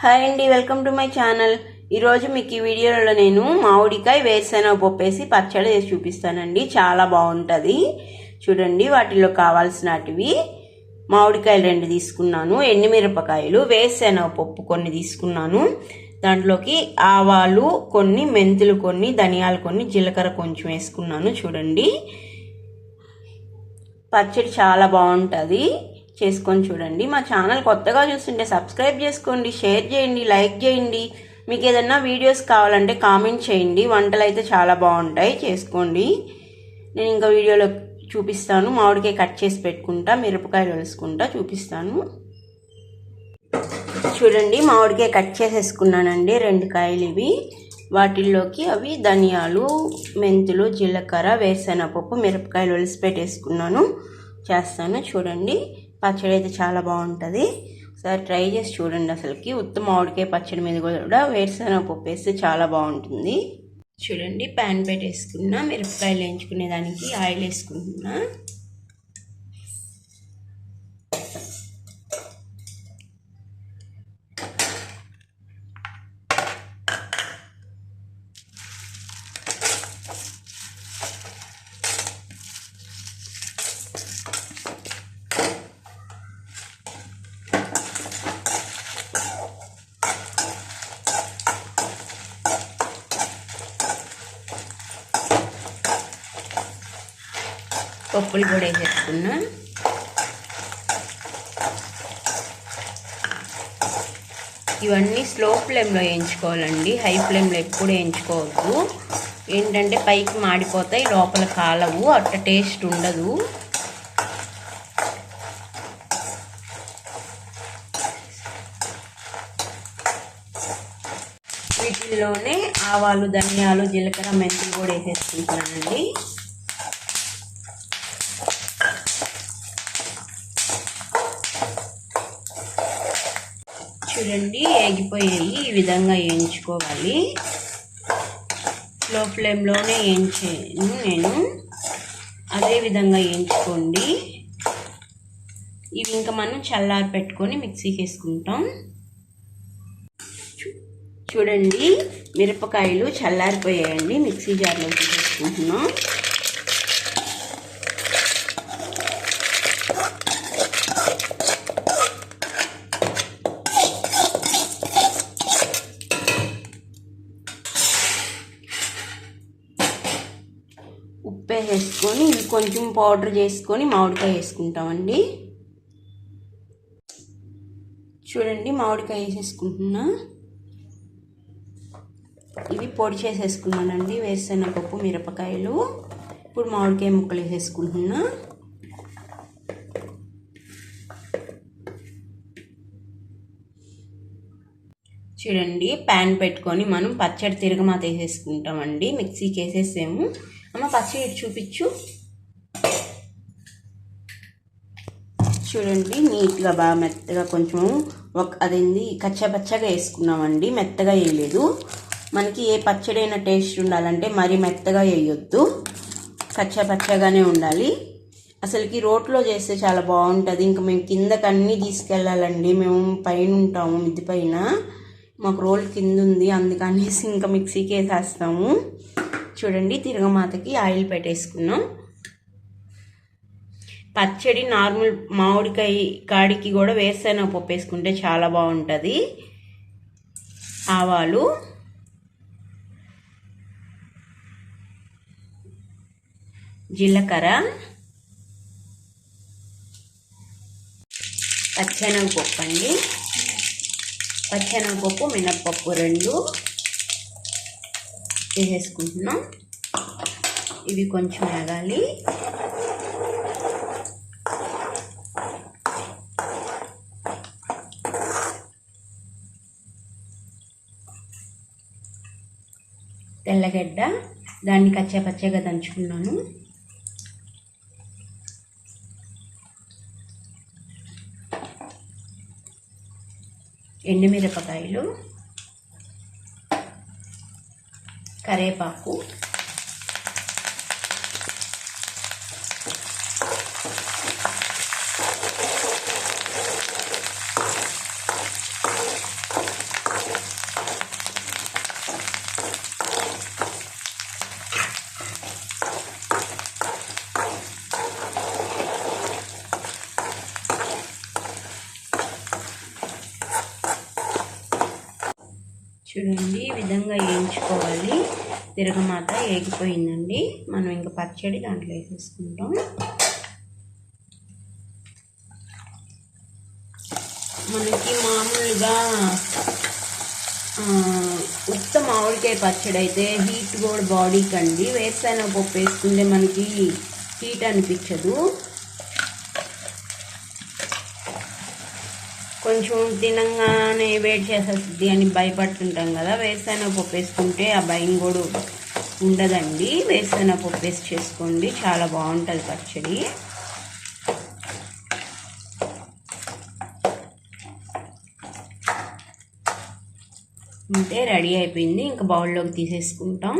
Hi అండి welcome to my channel. ఈరోజు మీకు ఈ వీడియోలో నేను మామిడికాయ వేరుశెనగ పప్పు వేసి పచ్చడి వేసి చూపిస్తానండి. చాలా బాగుంటుంది. చూడండి వాటిలో కావాల్సినటివి. మామిడికాయలు రెండు తీసుకున్నాను ఎండుమిరపకాయలు వేరుశెనగ పప్పు కొన్ని తీసుకున్నాను. దాంట్లోకి ఆవాలు కొన్ని మెంతులు కొన్ని ధనియాలు కొన్ని జీలకర్ర కొంచెం వేసుకున్నాను చూడండి. పచ్చడి చాలా బాగుంటుంది. చేసుకొని చూడండి. మా ఛానల్ కొత్తగా చూస్తుంటే సబ్స్క్రైబ్ చేసుకోండి షేర్ చేయండి లైక్ చేయండి. మీకు ఏదన్నా వీడియోస్ కావాలంటే కామెంట్ చేయండి. వంటలు అయితే చాలా బాగుంటాయి చేసుకోండి. నేను ఇంకా వీడియోలో చూపిస్తాను. మామిడికాయ కట్ చేసి పెట్టుకుంటా మిరపకాయలు వేసుకుంటా చూపిస్తాను. చూడండి మామిడికాయ కట్ చేసేసుకున్నానండి. రెండు కాయలు ఇవి. వాటిల్లోకి అవి ధనియాలు మెంతులు జీలకర్ర వేరుశెనగపప్పు మిరపకాయలు ఒలిసి పెట్టేసుకున్నాను. చేస్తాను చూడండి. పచ్చడి అయితే చాలా బాగుంటుంది. ఒకసారి ట్రై చేసి చూడండి అసలుకి. ఉత్త మామిడికాయ పచ్చడి మీద కూడా వేరుశెనగపప్పు వేస్తే చాలా బాగుంటుంది. చూడండి ప్యాన్ పెట్టేసుకున్నా మిరపకాయలు వేయించుకునే దానికి ఆయిల్ వేసుకుంటున్నా. పప్పులు కూడా వేసేసుకున్నా. ఇవన్నీ స్లో ఫ్లేమ్లో వేయించుకోవాలండి. హై ఫ్లేమ్లో ఎప్పుడు వేయించుకోవద్దు. ఏంటంటే పైకి మాడిపోతాయి లోపల కాలవు అట్ట టేస్ట్ ఉండదు. వీటిల్లోనే ఆవాలు ధనియాలు జీలకర్ర మెంతులు కూడా వేసేసుకుంటానండి చూడండి ఏగిపోయాయి ఈ విధంగా వేయించుకోవాలి స్లో ఫ్లేమ్లోనే వేయించాను నేను. అదే విధంగా వేయించుకోండి ఇవి ఇంకా మనం చల్లారి పెట్టుకొని మిక్సీకి వేసుకుంటాం. చూడండి మిరపకాయలు చల్లారిపోయాయండి. మిక్సీ జార్లో వేసుకుంటున్నాం. వేసుకొని ఇవి కొంచెం పౌడర్ చేసుకొని మామిడికాయ వేసుకుంటామండి. చూడండి మామిడికాయ వేసేసుకుంటున్నా. ఇవి పొడి చేసేసుకున్నానండి వేరుశనగపప్పు మిరపకాయలు. ఇప్పుడు మామిడికాయ ముక్కలు వేసేసుకుంటున్నా. చూడండి ప్యాన్ పెట్టుకొని మనం పచ్చడి తిరగమాత వేసేసుకుంటామండి మిక్సీకి వేసేసాము. అమ్మ పచ్చి ఇటు చూపించు. చూడండి నీట్గా బాగా మెత్తగా కొంచెం ఒక అదేంది కచ్చపచ్చగా వేసుకున్నామండి మెత్తగా వేయలేదు. మనకి ఏ పచ్చడి అయినా టేస్ట్ ఉండాలంటే మరీ మెత్తగా వేయొద్దు. కచ్చపచ్చగానే ఉండాలి. అసలుకి రోట్లో చేస్తే చాలా బాగుంటుంది. ఇంకా మేము కిందకన్నీ తీసుకెళ్ళాలండి. మేము పైన ఉంటాము మిద్ది పైన. మాకు రోల్ కింద ఉంది అందుకనేసి ఇంకా మిక్సీకి వేసేస్తాము. చూడండి తిరగమాతకి ఆయిల్ పెట్టేసుకున్నాం. పచ్చడి నార్మల్ మామిడికాయ కాడికి కూడా వేరుశనగ పప్పు వేసుకుంటే చాలా బాగుంటుంది. ఆవాలు. జీలకర్ర. పచ్చనగపప్పు అండి. పచ్చనగపప్పు మినప్పప్పు రెండు. వేసేసుకుంటున్నాం. ఇవి కొంచెం వేగాలి. తెల్లగడ్డ దాన్ని కచ్చా పచ్చగా దంచుకున్నాను. ఎండుమిరపకాయలు. కరేపాకు చూడండి ఈ విధంగా వేయించుకోవాలి. తిరగమాత ఏగిపోయిందండి మనం ఇంకా పచ్చడి దాంట్లో వేసేసుకుంటాం. మనకి మామూలుగా ఉత్తమ ఉత్త మామిడికాయ పచ్చడి అయితే హీట్ కూడా బాడీకి అండి. వేరుశెనగ పప్పు వేసుకుంటే మనకి హీట్ అనిపించదు. కొంచెం తినంగానే వేడి చేసేస్తుంది అని భయపడుతుంటాం కదా. వేరుశెనగ పప్పు వేసుకుంటే ఆ భయం కూడా ఉండదండి. వేరుశెనగ పప్పు వేసి చేసుకోండి. చాలా బాగుంటుంది పచ్చడి. ఉంటే రెడీ అయిపోయింది. ఇంకా బౌల్లోకి తీసేసుకుంటాం.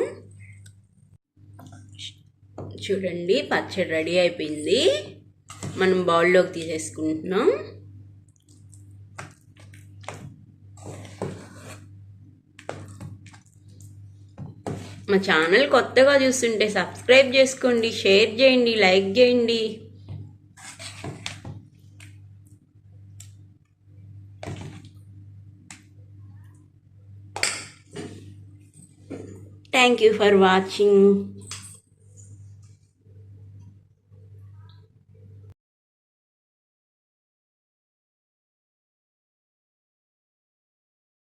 చూడండి పచ్చడి రెడీ అయిపోయింది. మనం బౌల్లోకి తీసేసుకుంటున్నాం. మా ఛానల్ కొత్తగా చూస్తుంటే సబ్స్క్రైబ్ చేసుకోండి షేర్ చేయండి లైక్ చేయండి. Thank you for watching